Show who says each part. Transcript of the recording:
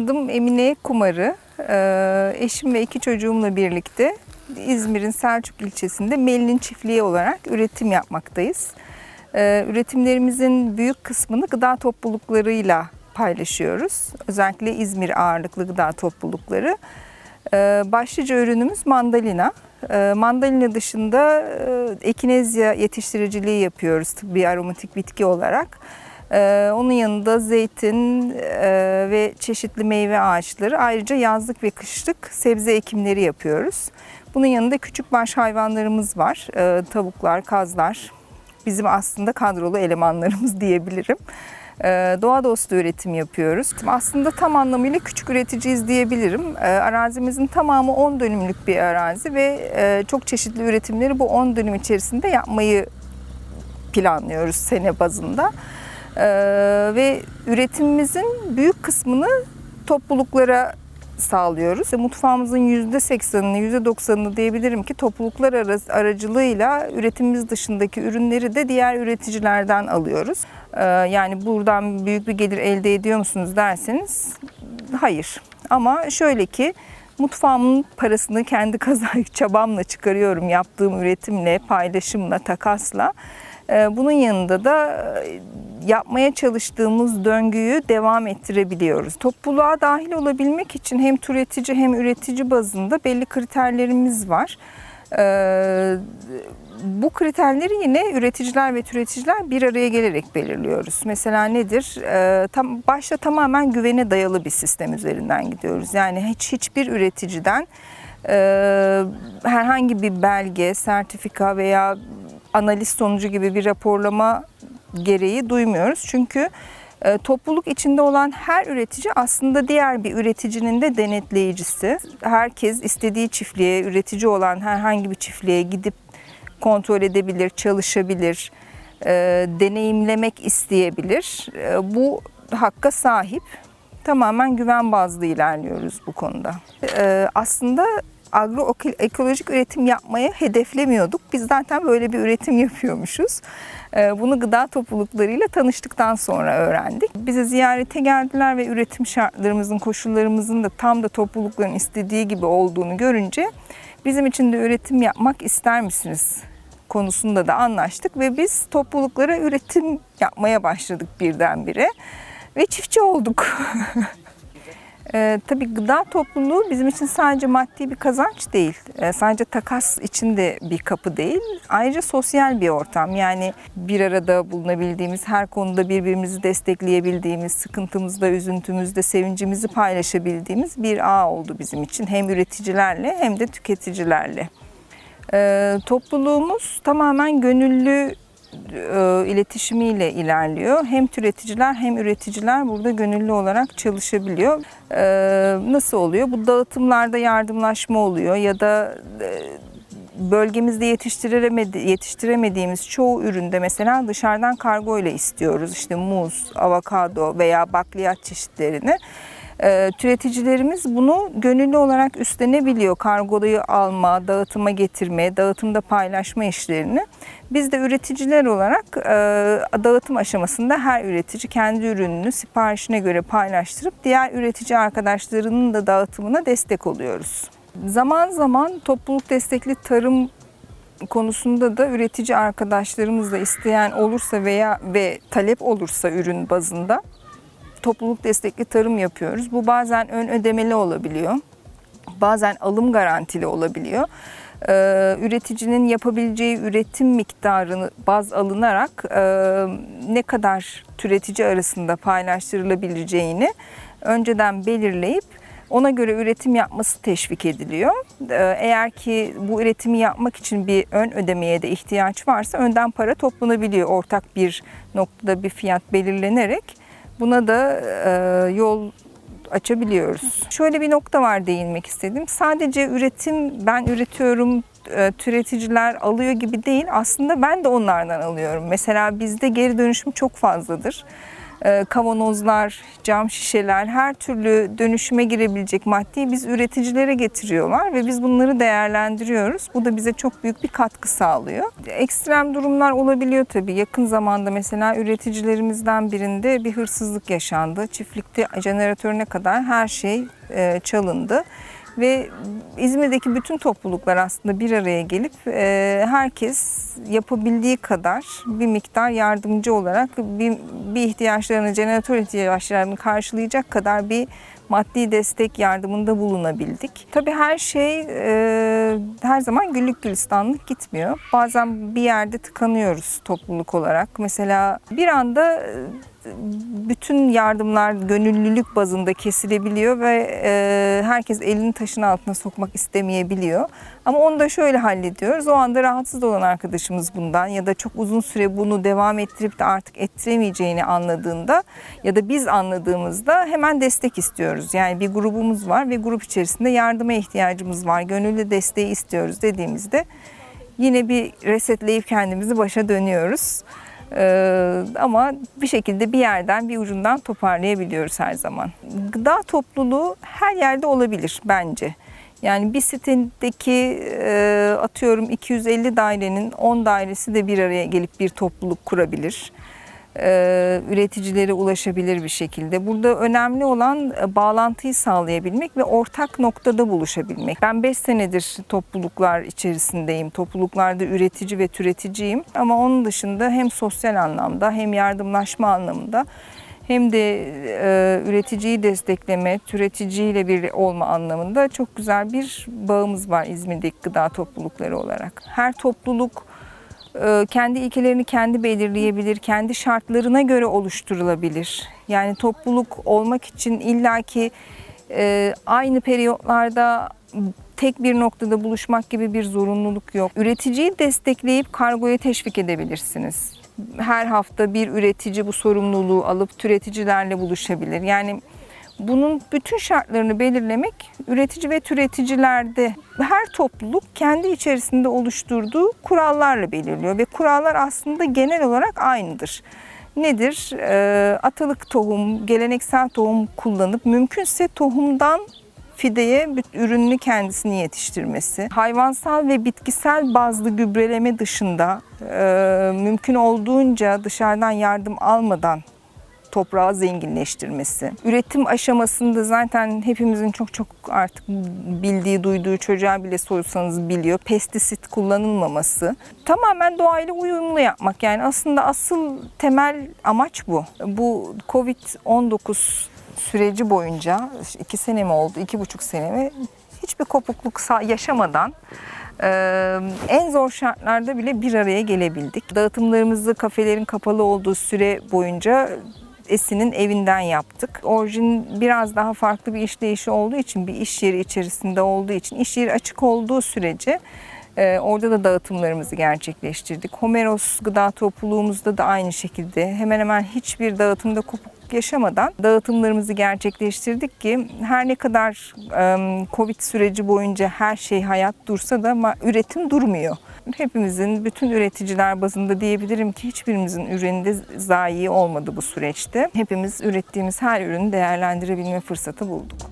Speaker 1: Adım Emine Kumarı. Ee, Eşim ve iki çocuğumla birlikte İzmir'in Selçuk ilçesinde Melin Çiftliği olarak üretim yapmaktayız. Ee, Üretimlerimizin büyük kısmını gıda topluluklarıyla paylaşıyoruz. Özellikle İzmir ağırlıklı gıda toplulukları. Ee, Başlıca ürünümüz mandalina. Mandalina dışında e, ekinezya yetiştiriciliği yapıyoruz tıbbi aromatik bitki olarak. Ee, Onun yanında zeytin e, ve çeşitli meyve ağaçları ayrıca yazlık ve kışlık sebze ekimleri yapıyoruz. Bunun yanında küçük baş hayvanlarımız var. Ee, Tavuklar, kazlar. Bizim aslında kadrolu elemanlarımız diyebilirim. Ee, Doğa dostu üretim yapıyoruz. Aslında tam anlamıyla küçük üreticiyiz diyebilirim. Ee, Arazimizin tamamı 10 dönümlük bir arazi ve e, çok çeşitli üretimleri bu 10 dönüm içerisinde yapmayı planlıyoruz sene bazında. Ee, ve üretimimizin büyük kısmını topluluklara sağlıyoruz. Mutfağımızın %80'ini, %90'ını diyebilirim ki topluluklar aracılığıyla üretimimiz dışındaki ürünleri de diğer üreticilerden alıyoruz. Ee, yani buradan büyük bir gelir elde ediyor musunuz derseniz hayır. Ama şöyle ki mutfağımın parasını kendi kazanç çabamla çıkarıyorum yaptığım üretimle, paylaşımla, takasla. Ee, Bunun yanında da e, yapmaya çalıştığımız döngüyü devam ettirebiliyoruz. Topluluğa dahil olabilmek için hem türetici hem üretici bazında belli kriterlerimiz var. Ee, Bu kriterleri yine üreticiler ve türeticiler bir araya gelerek belirliyoruz. Mesela nedir? Ee, Tam başta tamamen güvene dayalı bir sistem üzerinden gidiyoruz. Yani hiç hiçbir üreticiden e, herhangi bir belge, sertifika veya analiz sonucu gibi bir raporlama gereği duymuyoruz. Çünkü e, topluluk içinde olan her üretici aslında diğer bir üreticinin de denetleyicisi. Herkes istediği çiftliğe, üretici olan herhangi bir çiftliğe gidip kontrol edebilir, çalışabilir, e, deneyimlemek isteyebilir. E, bu hakka sahip. Tamamen güven bazlı ilerliyoruz bu konuda. Aslında agroekolojik üretim yapmayı hedeflemiyorduk. Biz zaten böyle bir üretim yapıyormuşuz. Ee, Bunu gıda topluluklarıyla tanıştıktan sonra öğrendik. Bize ziyarete geldiler ve üretim şartlarımızın, koşullarımızın da tam da toplulukların istediği gibi olduğunu görünce bizim için de üretim yapmak ister misiniz konusunda da anlaştık ve biz topluluklara üretim yapmaya başladık birdenbire ve çiftçi olduk. Ee, tabii gıda topluluğu bizim için sadece maddi bir kazanç değil. Ee, sadece takas için de bir kapı değil. Ayrıca sosyal bir ortam. Yani bir arada bulunabildiğimiz, her konuda birbirimizi destekleyebildiğimiz, sıkıntımızda, üzüntümüzde, sevincimizi paylaşabildiğimiz bir ağ oldu bizim için. Hem üreticilerle hem de tüketicilerle. Ee, topluluğumuz tamamen gönüllü e, iletişimiyle ilerliyor. Hem türeticiler hem üreticiler burada gönüllü olarak çalışabiliyor. Ee, nasıl oluyor? Bu dağıtımlarda yardımlaşma oluyor ya da e, bölgemizde yetiştiremedi, yetiştiremediğimiz çoğu üründe mesela dışarıdan kargo ile istiyoruz. İşte muz, avokado veya bakliyat çeşitlerini. Ee, türeticilerimiz bunu gönüllü olarak üstlenebiliyor. Kargoyu alma, dağıtıma getirme, dağıtımda paylaşma işlerini. Biz de üreticiler olarak e, dağıtım aşamasında her üretici kendi ürününü siparişine göre paylaştırıp diğer üretici arkadaşlarının da dağıtımına destek oluyoruz. Zaman zaman topluluk destekli tarım konusunda da üretici arkadaşlarımızla isteyen olursa veya ve talep olursa ürün bazında topluluk destekli tarım yapıyoruz. Bu bazen ön ödemeli olabiliyor. Bazen alım garantili olabiliyor. Ee, üreticinin yapabileceği üretim miktarını baz alınarak e, ne kadar türetici arasında paylaştırılabileceğini önceden belirleyip ona göre üretim yapması teşvik ediliyor. Ee, Eğer ki bu üretimi yapmak için bir ön ödemeye de ihtiyaç varsa önden para toplanabiliyor. Ortak bir noktada bir fiyat belirlenerek buna da e, yol açabiliyoruz. Şöyle bir nokta var değinmek istedim. Sadece üretim, ben üretiyorum, e, türeticiler alıyor gibi değil. Aslında ben de onlardan alıyorum. Mesela bizde geri dönüşüm çok fazladır. E, kavanozlar, cam şişeler, her türlü dönüşüme girebilecek maddeyi biz üreticilere getiriyorlar ve biz bunları değerlendiriyoruz. Bu da bize çok büyük bir katkı sağlıyor. Ekstrem durumlar olabiliyor tabii. Yakın zamanda mesela üreticilerimizden birinde bir hırsızlık yaşandı. Çiftlikte jeneratörüne kadar her şey e, çalındı. Ve İzmir'deki bütün topluluklar aslında bir araya gelip e, herkes yapabildiği kadar bir miktar yardımcı olarak bir, bir ihtiyaçlarını, jeneratör ihtiyaçlarını karşılayacak kadar bir maddi destek yardımında bulunabildik. Tabii her şey e, her zaman güllük gülistanlık gitmiyor. Bazen bir yerde tıkanıyoruz topluluk olarak. Mesela bir anda bütün yardımlar gönüllülük bazında kesilebiliyor ve e, herkes elini taşın altına sokmak istemeyebiliyor. Ama onu da şöyle hallediyoruz. O anda rahatsız olan arkadaşımız bundan ya da çok uzun süre bunu devam ettirip de artık ettiremeyeceğini anladığında ya da biz anladığımızda hemen destek istiyoruz. Yani bir grubumuz var ve grup içerisinde yardıma ihtiyacımız var. Gönüllü desteği istiyoruz dediğimizde yine bir resetleyip kendimizi başa dönüyoruz. Ee, ama bir şekilde bir yerden bir ucundan toparlayabiliyoruz her zaman. Gıda topluluğu her yerde olabilir bence. Yani bir sitedeki e, atıyorum 250 dairenin 10 dairesi de bir araya gelip bir topluluk kurabilir. Ee, üreticilere ulaşabilir bir şekilde. Burada önemli olan e, bağlantıyı sağlayabilmek ve ortak noktada buluşabilmek. Ben 5 senedir topluluklar içerisindeyim. Topluluklarda üretici ve türeticiyim. Ama onun dışında hem sosyal anlamda hem yardımlaşma anlamında hem de e, üreticiyi destekleme, türeticiyle bir olma anlamında çok güzel bir bağımız var İzmir'deki gıda toplulukları olarak. Her topluluk e, kendi ilkelerini kendi belirleyebilir, kendi şartlarına göre oluşturulabilir. Yani topluluk olmak için illaki e, aynı periyotlarda tek bir noktada buluşmak gibi bir zorunluluk yok. Üreticiyi destekleyip kargoya teşvik edebilirsiniz. Her hafta bir üretici bu sorumluluğu alıp türeticilerle buluşabilir. Yani bunun bütün şartlarını belirlemek üretici ve türeticilerde her topluluk kendi içerisinde oluşturduğu kurallarla belirliyor ve kurallar aslında genel olarak aynıdır. Nedir? Ee, atalık tohum, geleneksel tohum kullanıp mümkünse tohumdan fideye ürününü kendisini yetiştirmesi, hayvansal ve bitkisel bazlı gübreleme dışında e, mümkün olduğunca dışarıdan yardım almadan toprağı zenginleştirmesi. Üretim aşamasında zaten hepimizin çok çok artık bildiği, duyduğu çocuğa bile sorsanız biliyor. Pestisit kullanılmaması. Tamamen doğayla uyumlu yapmak. Yani aslında asıl temel amaç bu. Bu Covid-19 süreci boyunca iki sene mi oldu, iki buçuk sene mi hiçbir kopukluk yaşamadan en zor şartlarda bile bir araya gelebildik. Dağıtımlarımızı kafelerin kapalı olduğu süre boyunca Esin'in evinden yaptık. Orijin biraz daha farklı bir işleyişi olduğu için, bir iş yeri içerisinde olduğu için, iş yeri açık olduğu sürece e, orada da dağıtımlarımızı gerçekleştirdik. Homeros gıda topluluğumuzda da aynı şekilde hemen hemen hiçbir dağıtımda yaşamadan dağıtımlarımızı gerçekleştirdik ki her ne kadar Covid süreci boyunca her şey hayat dursa da üretim durmuyor. Hepimizin, bütün üreticiler bazında diyebilirim ki hiçbirimizin üründe zayi olmadı bu süreçte. Hepimiz ürettiğimiz her ürünü değerlendirebilme fırsatı bulduk.